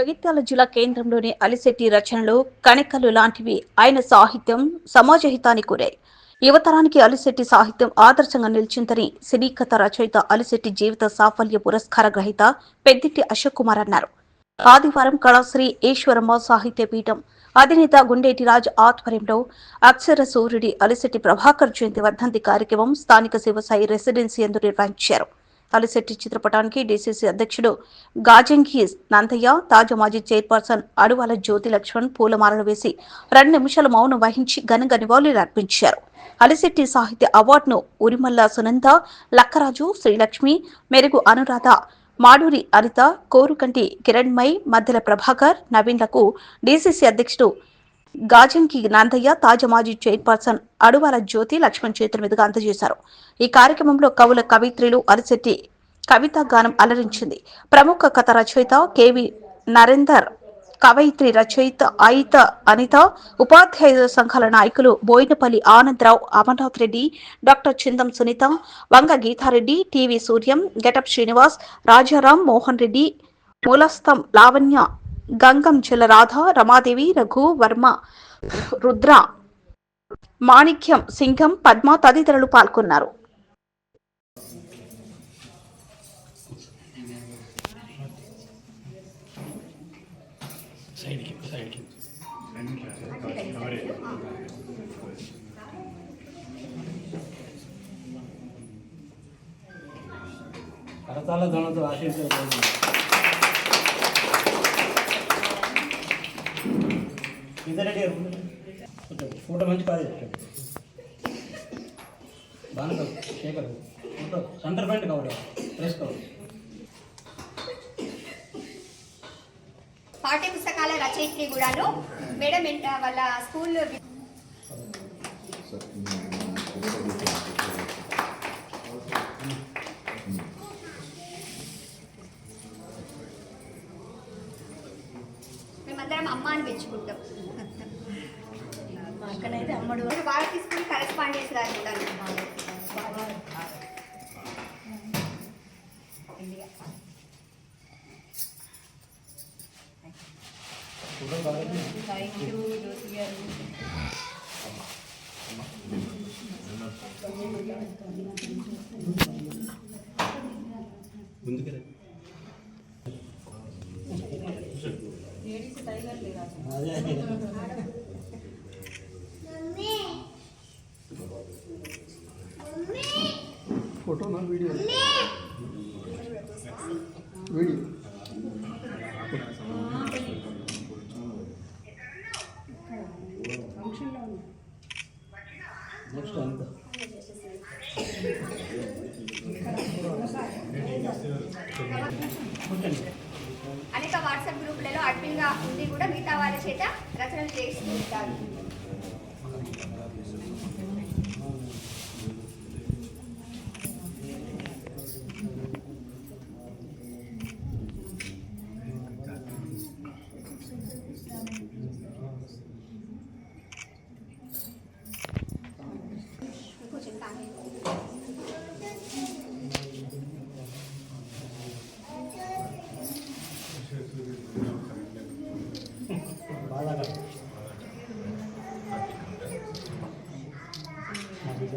జగిత్యాల జిల్లా కేంద్రంలోని అలిశెట్టి రచనలు కణికలు లాంటివి ఆయన సాహిత్యం సమాజ హితాన్ని కోరాయి యువతరానికి అలిశెట్టి సాహిత్యం ఆదర్శంగా నిలిచిందని సినీ కథ రచయిత అలిశెట్టి జీవిత సాఫల్య పురస్కార గ్రహీత పెద్దిట్టి అశోక్ కుమార్ అన్నారు. ఆదివారం కళాశ్రీ ఈశ్వరమ్మ సాహిత్య పీఠం అధినేత గుండేటి రాజ్ ఆధ్వర్యంలో అక్షర సూర్యుడి అలిశెట్టి ప్రభాకర్ జయంతి వర్ధంతి కార్యక్రమం స్థానిక శివసాయి రెసిడెన్సీ ఎందు నిర్వహించారు. అలిశెట్టి చిత్రపటానికి డీసీసీ అధ్యక్షుడు గాజంగి నందయ్య తాజా మాజీ చైర్పర్సన్ అడువాల జ్యోతి లక్ష్మణ్ పూలమాలలు వేసి రెండు నిమిషాల మౌనం వహించి ఘనంగా నివాళులు అర్పించారు. అలిశెట్టి సాహిత్య అవార్డును ఉరిమల్ల సునంద లక్కరాజు శ్రీలక్ష్మి మెరుగు అనురాధ మాడూరి అనిత కోరుకంటి కిరణ్మయ్ మధ్యల ప్రభాకర్ నవీన్లకు డీసీసీ అధ్యక్షుడు గాజంకి నందయ్య తాజా మాజీ చైర్పర్సన్ అడువాల జ్యోతి లక్ష్మణ్ చేతుల మీదుగా అందజేశారు. ఈ కార్యక్రమంలో కవుల కవిత్రులు అరిశెట్టి కవిత గానం అలరించింది. ప్రముఖ కథ రచయిత కెవి నరేందర్ కవయిత్రి రచయిత అయిత అనిత ఉపాధ్యాయ సంఘాల నాయకులు Boinapalli Anandarao Amarnath Reddy doctor Chindam Sunitha Vanga Geethareddy TV Suryam getup Srinivas Rajaram Mohan Reddy మూలస్థం Lavanya Gangam జలరాధ Ramadevi Raghu Varma Rudra Manikyam Singam Padma తదితరులు పాల్గొన్నారు. కరతాల ఆశీర్వదించారు ఇద్దరెడ్డి ఫోటో మంచి కాదు బాగా శేఖర్ ఫోటో సెంటర్ పాయింట్ కావాలి. ప్రెస్ కావాలి. పాఠ్య పుస్తకాల రచయిత్రి కూడాను. మేడం వాళ్ళ స్కూల్ మేమందరం అమ్మ అని పెంచుకుంటాం అక్కడైతే అమ్మడు భారతీ స్కూల్ కరెస్పాండెన్స్ గారు కూడా థ్యాంక్ యూ జ్యోతి గారు ముందుకు లేడీస్ ఫోటోనా వీడియో. వీడియో. నెక్స్ట్ అంతా. కూర్చోండి అనేక వాట్సాప్ గ్రూపులలో అడ్మిన్గా ఉండి కూడా మిగతా వాళ్ళ చేత రచనలు చేస్తూ ఉంటారు.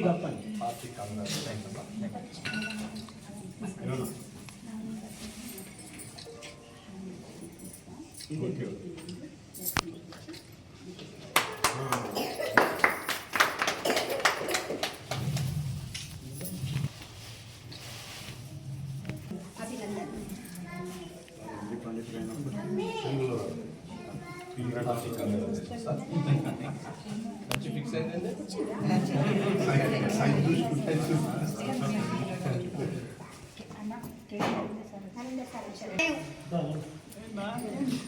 ఏ వీడి గప్పండి Abhinandan Kaçı fikse edildi? Sayın Duş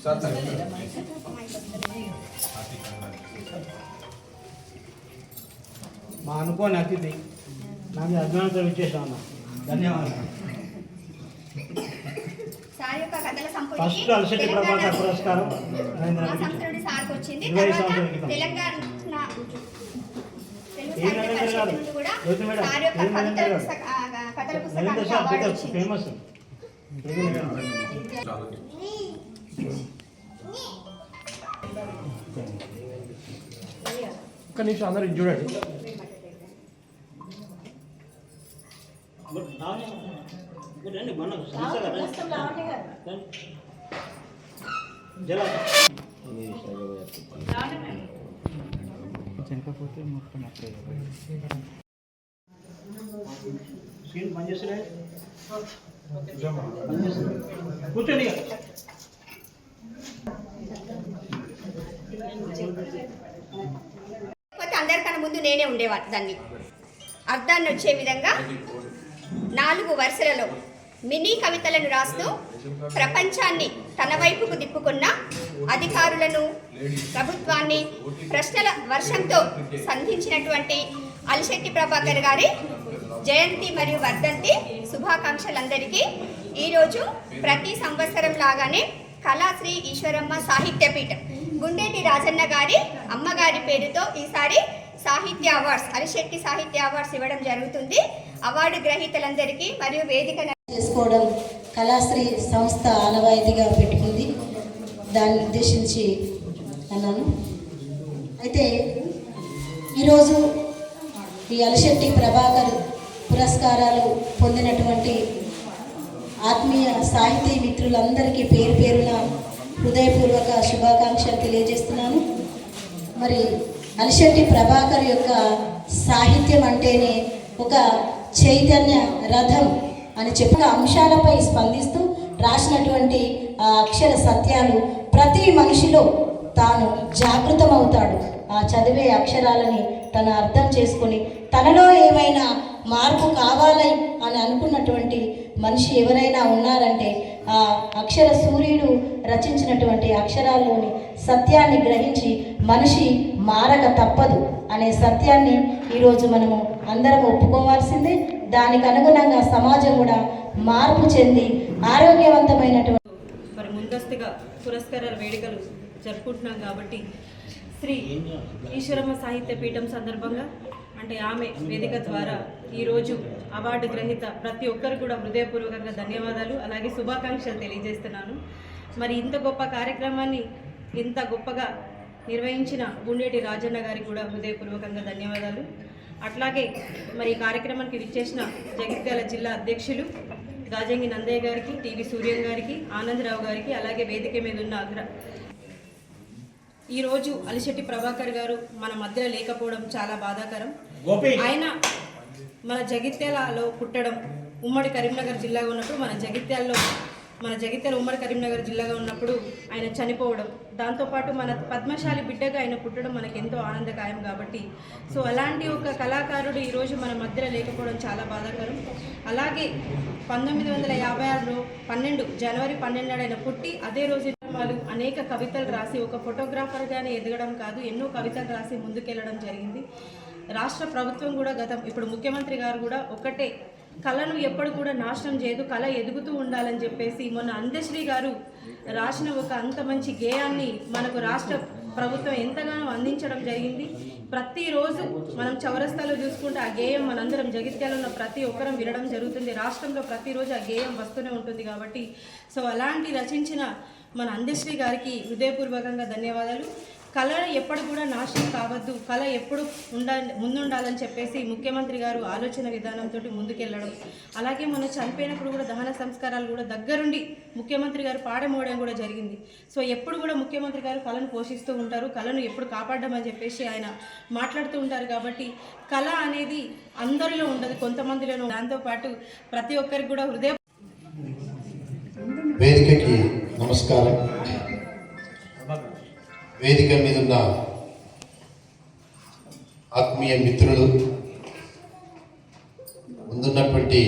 Zaten. మా అనుకోని అతిథి నాకు అజ్ఞానంతో ఇచ్చేసాను ధన్యవాదాలు ఫస్ట్ అలసటి ప్రభాకర్ పురస్కారం సార్కి వచ్చింది తర్వాత. తెలంగాణ ఫేమస్ ఒక్క నిమిషం అందరూ చూడండి. రండి మన జల సీన్ పనిచేస్తున్నాయి కూర్చోండి అందరికన్నా ముందు నేనే ఉండేవాడు దాన్ని అర్థాన్ని వచ్చే విధంగా నాలుగు వరుసలలో మినీ కవితలను రాస్తూ ప్రపంచాన్ని తన వైపుకు తిప్పుకున్న అధికారులను ప్రభుత్వాన్ని ప్రశ్నల వర్షంతో సంధించినటువంటి అలిశెట్టి ప్రభాకర్ గారి జయంతి మరియు వర్ధంతి శుభాకాంక్షలందరికీ ఈరోజు ప్రతి సంవత్సరం లాగానే కళాశ్రీ ఈశ్వరమ్మ సాహిత్య పీఠం గుండెటి రాజన్న గారి అమ్మగారి పేరుతో ఈసారి సాహిత్య అవార్డ్స్ అలిశెట్టి సాహిత్య అవార్డ్స్ ఇవ్వడం జరుగుతుంది. అవార్డు గ్రహీతలందరికీ మరియు వేదిక చేసుకోవడం కళాశ్రీ సంస్థ ఆనవాయితీగా పెట్టుకుంది. దాన్ని ఉద్దేశించి అన్నాను. అయితే ఈరోజు ఈ అలశెట్టి ప్రభాకర్ పురస్కారాలు పొందినటువంటి ఆత్మీయ సాహితీ మిత్రులందరికీ పేరు పేరున హృదయపూర్వక శుభాకాంక్షలు తెలియజేస్తున్నాను. మరి అలశెట్టి ప్రభాకర్ యొక్క సాహిత్యం అంటేనే ఒక చైతన్య రథం అని చెప్పిన అంశాలపై స్పందిస్తూ రాసినటువంటి ఆ అక్షర సత్యాలు ప్రతి మనిషిలో తాను జాగృతమవుతాడు. ఆ చదివే అక్షరాలని తను అర్థం చేసుకొని తనలో ఏమైనా మార్పు కావాలి అని అనుకున్నటువంటి మనిషి ఎవరైనా ఉన్నారంటే ఆ అక్షర సూర్యుడు రచించినటువంటి అక్షరాల్లోని సత్యాన్ని గ్రహించి మనిషి మారక తప్పదు అనే సత్యాన్ని ఈరోజు మనము అందరం ఒప్పుకోవాల్సిందే. దానికి అనుగుణంగా సమాజం కూడా మార్పు చెంది ఆరోగ్యవంతమైనటువంటి మరి ముందస్తుగా పురస్కారాల వేడుకలు జరుపుకుంటున్నాం కాబట్టి శ్రీ ఈశ్వరమ్మ సాహిత్య పీఠం సందర్భంగా అంటే ఆమె వేదిక ద్వారా ఈరోజు అవార్డు గ్రహీత ప్రతి ఒక్కరు కూడా హృదయపూర్వకంగా ధన్యవాదాలు. అలాగే శుభాకాంక్షలు తెలియజేస్తున్నాను. మరి ఇంత గొప్ప కార్యక్రమాన్ని ఇంత గొప్పగా నిర్వహించిన గుండేటి రాజన్న గారికి కూడా హృదయపూర్వకంగా ధన్యవాదాలు. అట్లాగే మరి ఈ కార్యక్రమానికి విచ్చేసిన జగిత్యాల జిల్లా అధ్యక్షులు గాజంగి నందయ్య గారికి టీవీ సూర్యం గారికి ఆనందరావు గారికి అలాగే వేదిక మీద ఉన్న అగ్ర ఈరోజు అలిశెట్టి ప్రభాకర్ గారు మన మధ్యలో లేకపోవడం చాలా బాధాకరం. ఆయన మన జగిత్యాలలో పుట్టడం ఉమ్మడి కరీంనగర్ జిల్లాగా ఉన్నప్పుడు మన జగిత్యాల్లో మన జగిత్యాల ఉమ్మడి కరీంనగర్ జిల్లాగా ఉన్నప్పుడు ఆయన చనిపోవడం దాంతోపాటు మన పద్మశాలి బిడ్డగా ఆయన పుట్టడం మనకు ఎంతో ఆనందకాయం కాబట్టి. సో అలాంటి ఒక కళాకారుడు ఈరోజు మన మధ్యలో లేకపోవడం చాలా బాధాకరం. అలాగే పంతొమ్మిది వందల యాభై ఆరులో పన్నెండు జనవరి పన్నెండు ఆయన పుట్టి అదే రోజు వాళ్ళు అనేక కవితలు రాసి ఒక ఫోటోగ్రాఫర్గానే ఎదగడం కాదు ఎన్నో కవితలు రాసి ముందుకెళ్ళడం జరిగింది. రాష్ట్ర ప్రభుత్వం కూడా గతం ఇప్పుడు ముఖ్యమంత్రి గారు కూడా ఒకటే కళను ఎప్పుడు కూడా నాశనం చేయదు కళ ఎదుగుతూ ఉండాలని చెప్పేసి మొన్న అందశ్రీ గారు రాసిన ఒక అంత మంచి గేయాన్ని మనకు రాష్ట్ర ప్రభుత్వం ఎంతగానో అందించడం జరిగింది. ప్రతిరోజు మనం చౌరస్తాలో చూసుకుంటే ఆ గేయం మనందరం జగిత్యాలలో ఉన్న ప్రతి ఒక్కరం వినడం జరుగుతుంది. రాష్ట్రంలో ప్రతిరోజు ఆ గేయం వస్తూనే ఉంటుంది కాబట్టి సో అలాంటి రచించిన మన అందశ్రీ గారికి హృదయపూర్వకంగా ధన్యవాదాలు. కళ ఎప్పుడు కూడా నాశనం కావద్దు. కళ ఎప్పుడు ఉండాలి ముందుండాలని చెప్పేసి ముఖ్యమంత్రి గారు ఆలోచన విధానంతో ముందుకెళ్ళడం. అలాగే మొన్న చనిపోయినప్పుడు కూడా దహన సంస్కారాలు కూడా దగ్గరుండి ముఖ్యమంత్రి గారు పాడమోయడం కూడా జరిగింది. సో ఎప్పుడు కూడా ముఖ్యమంత్రి గారు కళను పోషిస్తూ ఉంటారు. కళను ఎప్పుడు కాపాడడం అని చెప్పేసి ఆయన మాట్లాడుతూ ఉంటారు కాబట్టి కళ అనేది అందరిలో ఉండదు కొంతమందిలోనూ. దాంతోపాటు ప్రతి ఒక్కరికి కూడా హృదయ వేదికకి నమస్కారం. వేదిక మీద ఉన్న ఆత్మీయ మిత్రులు ముందున్నటువంటి